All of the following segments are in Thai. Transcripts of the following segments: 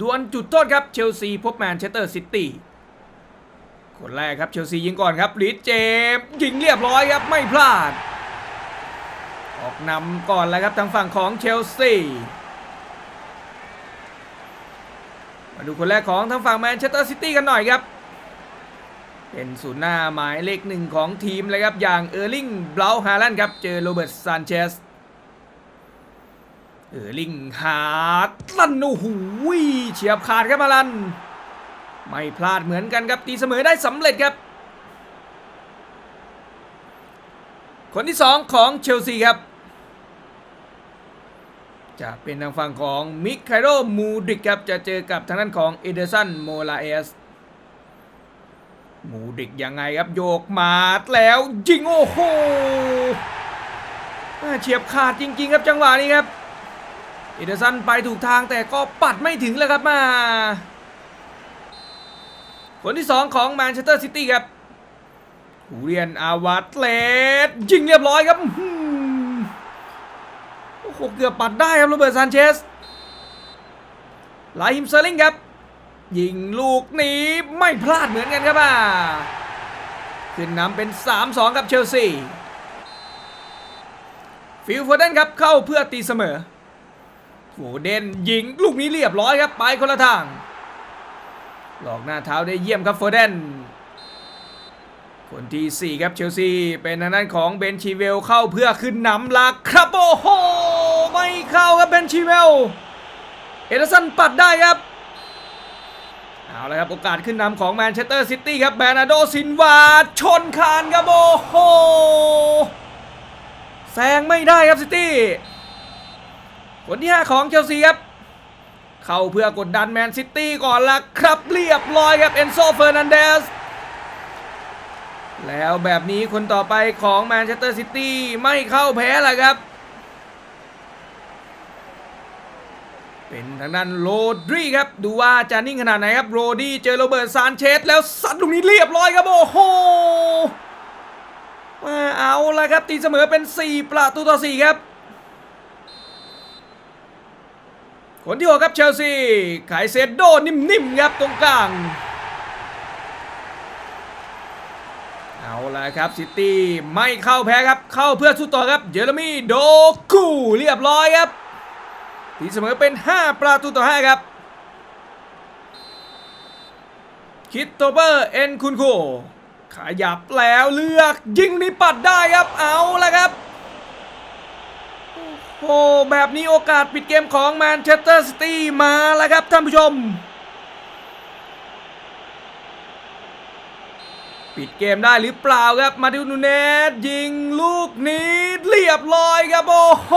ดวลจุดโทษครับเชลซีพบแมนเชสเตอร์ซิตี้คนแรกครับเชลซียิงก่อนครับลีดเจมส์ยิงเรียบร้อยครับไม่พลาด ออกนำก่อนแล้วครับทางฝั่งของเชลซีมาดูคนแรกของทางฝั่งแมนเชสเตอร์ซิตี้กันหน่อยครับ เป็นศูนย์หน้าหมายเลขหนึ่งของทีมเลยครับ อย่างเออร์ลิงบลาฮาลันครับ เจอโรเบิร์ตซานเชส เออลิงฮาร์ดลันโอ้โหเฉียบขาดครับมาลัน ไม่พลาดเหมือนกันครับตีเสมอได้สำเร็จครับ คนที่2ของเชลซีครับ จะเป็นทางฝั่งของมิคไคโรมูดิกครับ จะเจอกับทางด้านของเอเดอร์สันโมลาเอสมูดิกยังไงครับโยกมาแล้วยิงโอ้โหเฉียบขาดจริง ๆ ครับจังหวะนี้ครับ เอเดอร์สันไปถูกทางแต่ก็ปัดไม่ถึงเลยครับมาคนที่ 2 ของแมนเชสเตอร์ซิตี้ครับหูเรียนอาวัตเลสยิงเรียบร้อยครับโอ้โหเกือบปัดได้ครับโรเบิร์ตซานเชสไลฮิมเซอร์ลิงครับ ยิงลูกนี้ไม่พลาดเหมือนกันครับอ่าขึ้นนำเป็น 3-2 กับเชลซีฟิลโฟเดนครับเข้าเพื่อตีเสมอ โฟเดนยิงลูกนี้เรียบร้อยครับ ไปคนละทาง หลอกหน้าเท้าได้เยี่ยมครับโฟเดนคนที่ 4 ครับเชลซี เป็นทางด้านของเบนชีเวลเข้าเพื่อขึ้นนำลักครับโอ้โหไม่เข้าครับเบนชีเวลเอเดอร์สันปัดได้ครับเอาละครับ โอกาสขึ้นนำของแมนเชสเตอร์ซิตี้ครับแบรนาโดซินวาชนคานครับโอ้โหแซงไม่ได้ครับซิตี้ คนที่ 5 ของเชลซีครับ เข้าเพื่อกดดันแมนซิตี้ก่อนละครับเรียบร้อยครับเอนโซเฟอร์นันเดสแล้วแบบนี้คนต่อไปของแมนเชสเตอร์ซิตี้ไม่เข้าแพ้ละครับ เป็นทางด้านโรดรีครับ ดูว่าจะนิ่งขนาดไหนครับโรดี้เจอโรเบิร์ตซานเชสแล้วสัตว์ลูกนี้เรียบร้อยครับ โอ้โหมาเอาละครับตีเสมอเป็น 4 ประตูต่อ 4 ครับ คนที่หกครับเชลซีขายเซโดนิ่มๆครับตรงกลาง เอาละครับซิตี้ไม่เข้าแพ้ครับ เข้าเพื่อสู้ต่อครับ เยอร์มีโดกูเรียบร้อยครับตีเสมอเป็น 5 ประตูต่อ 5 ครับ คิดโตเปอร์เอ็นคุณโคขยับแล้วเลือกยิงนี่ปัดได้ครับเอาละครับ โอ้แบบนี้โอกาสปิดเกมของแมนเชสเตอร์ซิตี้มาแล้วครับท่านผู้ชม ปิดเกมได้หรือเปล่าครับมาดิวนูเนสยิงลูกนี้เรียบร้อยครับโอ้โห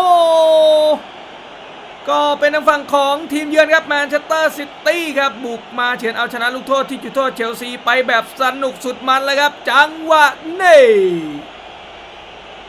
ก็เป็นทางฝั่งของทีมเยือนครับแมนเชสเตอร์ซิตี้ครับบุกมาเฉือนเอาชนะลูกโทษที่จุดโทษเชลซีไปแบบสนุกสุดมันเลยครับ จังหวะนี้